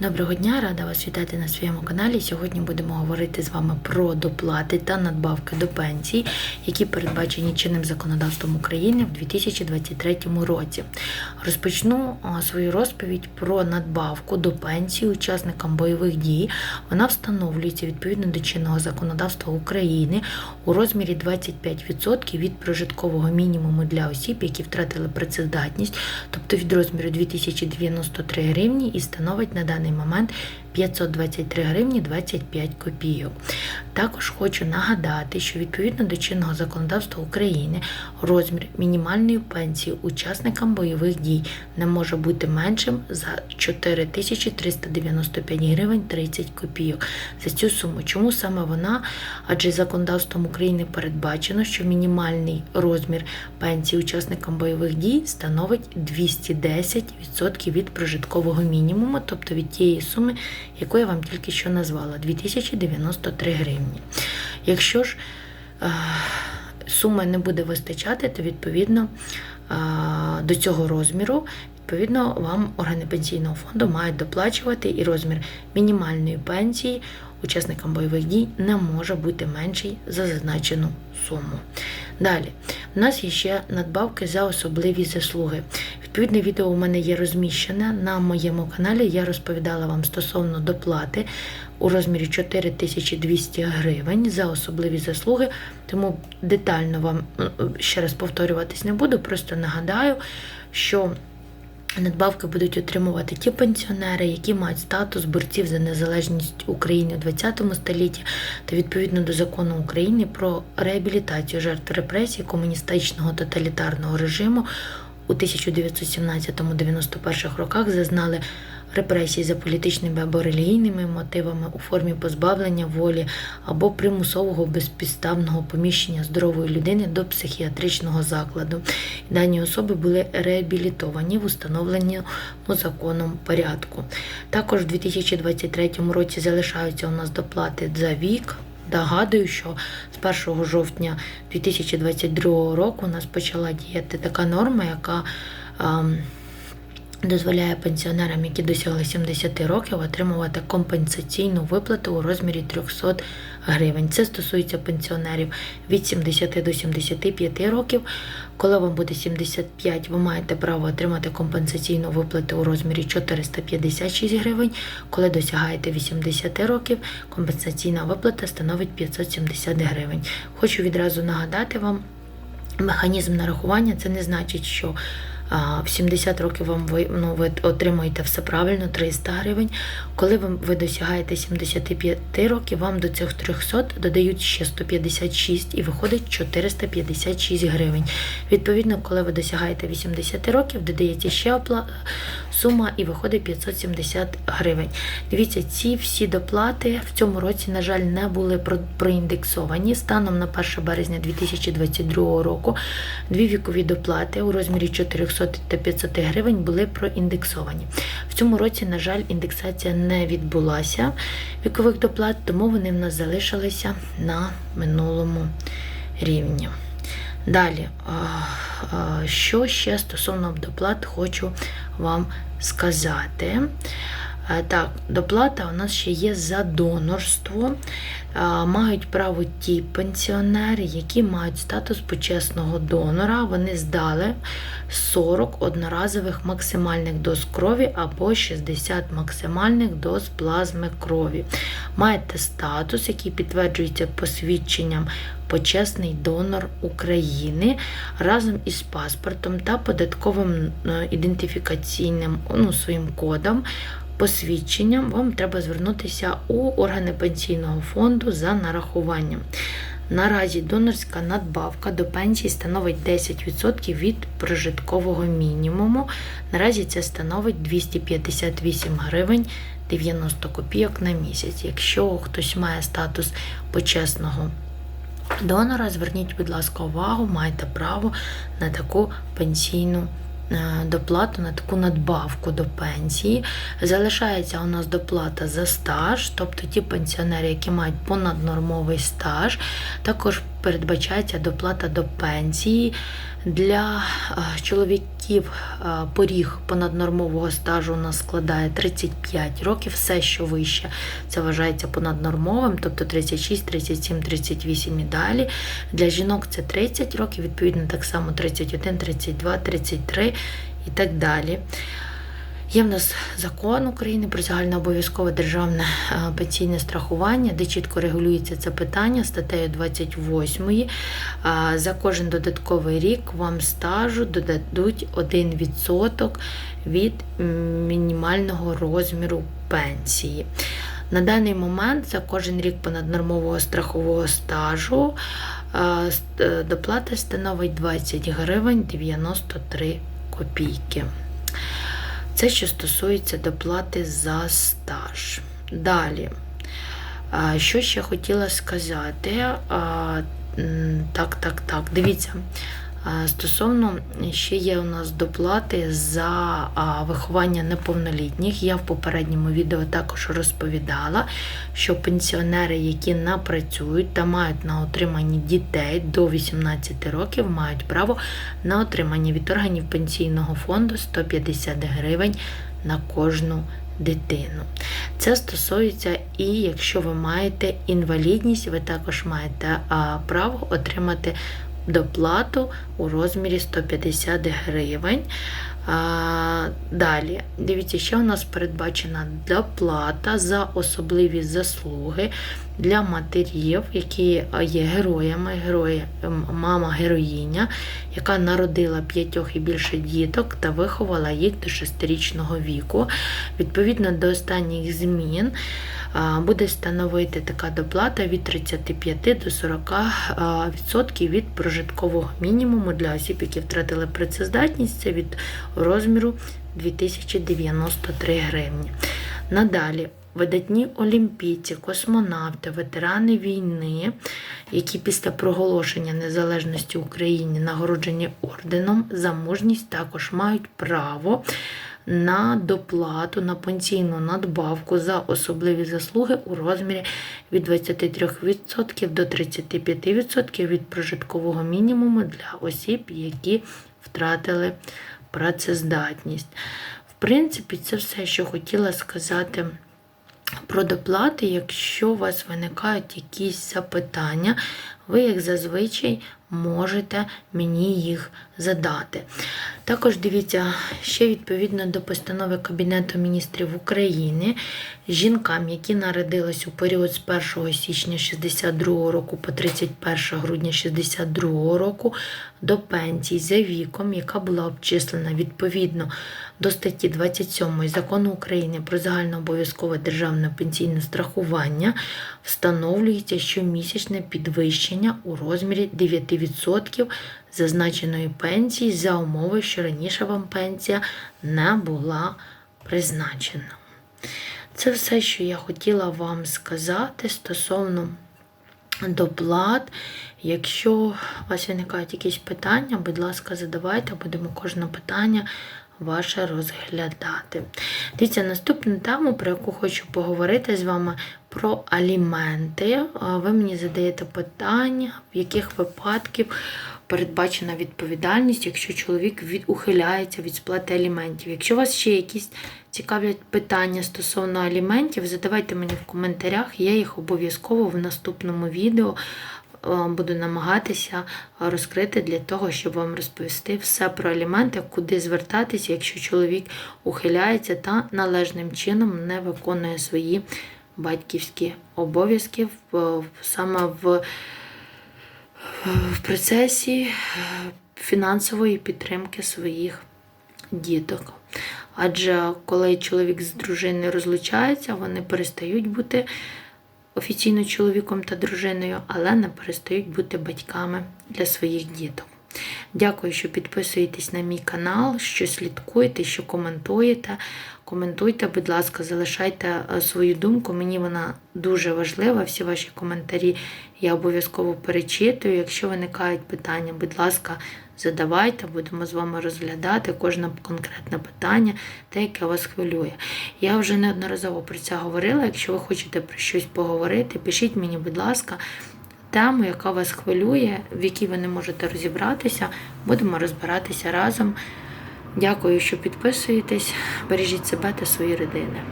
Доброго дня, рада вас вітати на своєму каналі. Сьогодні будемо говорити з вами про доплати та надбавки до пенсій, які передбачені чинним законодавством України в 2023 році. Розпочну свою розповідь про надбавку до пенсії учасникам бойових дій. Вона встановлюється відповідно до чинного законодавства України у розмірі 25% від прожиткового мінімуму для осіб, які втратили працездатність, тобто від розміру 2093 гривні і становить на даний момент 523 гривні 25 копійок. Також хочу нагадати, що відповідно до чинного законодавства України розмір мінімальної пенсії учасникам бойових дій не може бути меншим за 4395 гривень 30 копійок. За цю суму. Чому саме вона? Адже законодавством України передбачено, що мінімальний розмір пенсії учасникам бойових дій становить 210% від прожиткового мінімуму, тобто від тієї суми, яку я вам тільки що назвала 2093 гривні. Якщо ж е, суми не буде вистачати, то відповідно е, до цього розміру. Відповідно, вам органи пенсійного фонду мають доплачувати і розмір мінімальної пенсії учасникам бойових дій не може бути менший за зазначену суму. Далі, у нас є ще надбавки за особливі заслуги. Відповідне відео у мене є розміщене на моєму каналі. Я розповідала вам стосовно доплати у розмірі 4200 гривень за особливі заслуги, тому детально вам е, ще раз повторюватись не буду, просто нагадаю, що. Надбавки будуть отримувати ті пенсіонери, які мають статус борців за незалежність України у XX столітті та відповідно до закону України про реабілітацію жертв репресій комуністичного тоталітарного режиму у 1917-91 роках зазнали репресій за політичними або релігійними мотивами у формі позбавлення волі або примусового безпідставного поміщення здорової людини до психіатричного закладу. Дані особи були реабілітовані в установленому законом порядку. Також у 2023 році залишаються у нас доплати за вік. Нагадую, що з 1 жовтня 2022 року у нас почала діяти така норма, яка ем, дозволяє пенсіонерам, які досягли 70 років, отримувати компенсаційну виплату у розмірі 300 гривень. Це стосується пенсіонерів від 70 до 75 років. Коли вам буде 75, ви маєте право отримати компенсаційну виплату у розмірі 456 гривень. Коли досягаєте 80 років, компенсаційна виплата становить 570 гривень. Хочу відразу нагадати вам, механізм нарахування це не значить, що в 70 років вам ви, ну, ви отримуєте все правильно 300 гривень. Коли ви, ви досягаєте 75 років, вам до цих 300 додають ще 156 і виходить 456 гривень. Відповідно, коли ви досягаєте 80 років, додається ще опла... сума і виходить 570 гривень. Дивіться, ці всі доплати в цьому році, на жаль, не були проіндексовані. Станом на 1 березня 2022 року дві вікові доплати у розмірі 400 та 500 гривень були проіндексовані. В цьому році, на жаль, індексація не відбулася вікових доплат, тому вони в нас залишилися на минулому рівні. Далі, що ще стосовно доплат, хочу вам сказати. Так, доплата у нас ще є за донорство. Мають право ті пенсіонери, які мають статус почесного донора. Вони здали 40 одноразових максимальних доз крові або 60 максимальних доз плазми крові. Маєте статус, який підтверджується посвідченням почесний донор України разом із паспортом та податковим е, ідентифікаційним ну, своїм кодом посвідченням вам треба звернутися у органи пенсійного фонду за нарахуванням. Наразі донорська надбавка до пенсії становить 10% від прожиткового мінімуму. Наразі це становить 258 гривень 90 копійок на місяць. Якщо хтось має статус почесного донора, зверніть, будь ласка, увагу, маєте право на таку пенсійну доплату, на таку надбавку до пенсії. Залишається у нас доплата за стаж, тобто ті пенсіонери, які мають понаднормовий стаж, також передбачається доплата до пенсії Для е, чоловіків е, поріг понаднормового стажу у нас складає 35 років. Все, що вище, це вважається понаднормовим, тобто 36, 37, 38 і далі. Для жінок це 30 років, відповідно, так само 31, 32, 33 і так далі. Є в нас закон України про загальнообов'язкове державне е, пенсійне страхування, де чітко регулюється це питання статтею 28. Е, За кожен додатковий рік вам стажу додадуть 1% від мінімального розміру пенсії. На даний момент за кожен рік понаднормового страхового стажу ст- е, доплата становить 20 гривень 93 копійки. Це що стосується доплати за стаж. Далі. Що ще хотіла сказати? Так, так, так. Дивіться. Стосовно ще є у нас доплати за виховання неповнолітніх. Я в попередньому відео також розповідала, що пенсіонери, які напрацюють та мають на отриманні дітей до 18 років, мають право на отримання від органів пенсійного фонду 150 гривень на кожну дитину. Це стосується і якщо ви маєте інвалідність, ви також маєте право отримати доплату у розмірі 150 гривень. Далі, дивіться, ще у нас передбачена доплата за особливі заслуги для матерів, які є героями, герої, мама героїня, яка народила п'ятьох і більше діток та виховала їх до шестирічного віку. Відповідно до останніх змін буде становити така доплата від 35 до 40% від прожиткового мінімуму для осіб, які втратили працездатність, це від розміру 2093 гривні. Надалі. Видатні олімпійці, космонавти, ветерани війни, які після проголошення незалежності України нагороджені орденом за мужність, також мають право на доплату на пенсійну надбавку за особливі заслуги у розмірі від 23% до 35% від прожиткового мінімуму для осіб, які втратили працездатність. В принципі, це все, що хотіла сказати про доплати. Якщо у вас виникають якісь запитання, ви, як зазвичай, можете мені їх задати. Також дивіться, ще відповідно до постанови Кабінету міністрів України, жінкам, які народились у період з 1 січня 62 року по 31 грудня 62 року до пенсії за віком, яка була обчислена відповідно до статті 27 Закону України про загальнообов'язкове державне пенсійне страхування, встановлюється щомісячне підвищення у розмірі 9% зазначеної пенсії за умови, що раніше вам пенсія не була призначена. Це все, що я хотіла вам сказати стосовно доплат. Якщо у вас виникають якісь питання, будь ласка, задавайте, будемо кожне питання ваше розглядати. Дивіться, наступну тему, про яку хочу поговорити з вами, про аліменти. Ви мені задаєте питання, в яких випадків передбачена відповідальність, якщо чоловік від, ухиляється від сплати аліментів. Якщо у вас ще якісь цікавлять питання стосовно аліментів, задавайте мені в коментарях, я їх обов'язково в наступному відео е, буду намагатися розкрити для того, щоб вам розповісти все про аліменти, куди звертатися, якщо чоловік ухиляється та належним чином не виконує свої батьківські обов'язки саме в в процесі е, фінансової підтримки своїх діток. Адже коли чоловік з дружиною розлучається, вони перестають бути офіційно чоловіком та дружиною, але не перестають бути батьками для своїх діток. Дякую, що підписуєтесь на мій канал, що слідкуєте, що коментуєте. Коментуйте, будь ласка, залишайте е, свою думку. Мені вона дуже важлива. Всі ваші коментарі я обов'язково перечитую. Якщо виникають питання, будь ласка, задавайте, будемо з вами розглядати кожне конкретне питання, те, яке вас хвилює. Я вже неодноразово про це говорила. Якщо ви хочете про щось поговорити, пишіть мені, будь ласка. тему, яка вас хвилює, в якій ви не можете розібратися. Будемо розбиратися разом. Дякую, що підписуєтесь. Бережіть себе та свої родини.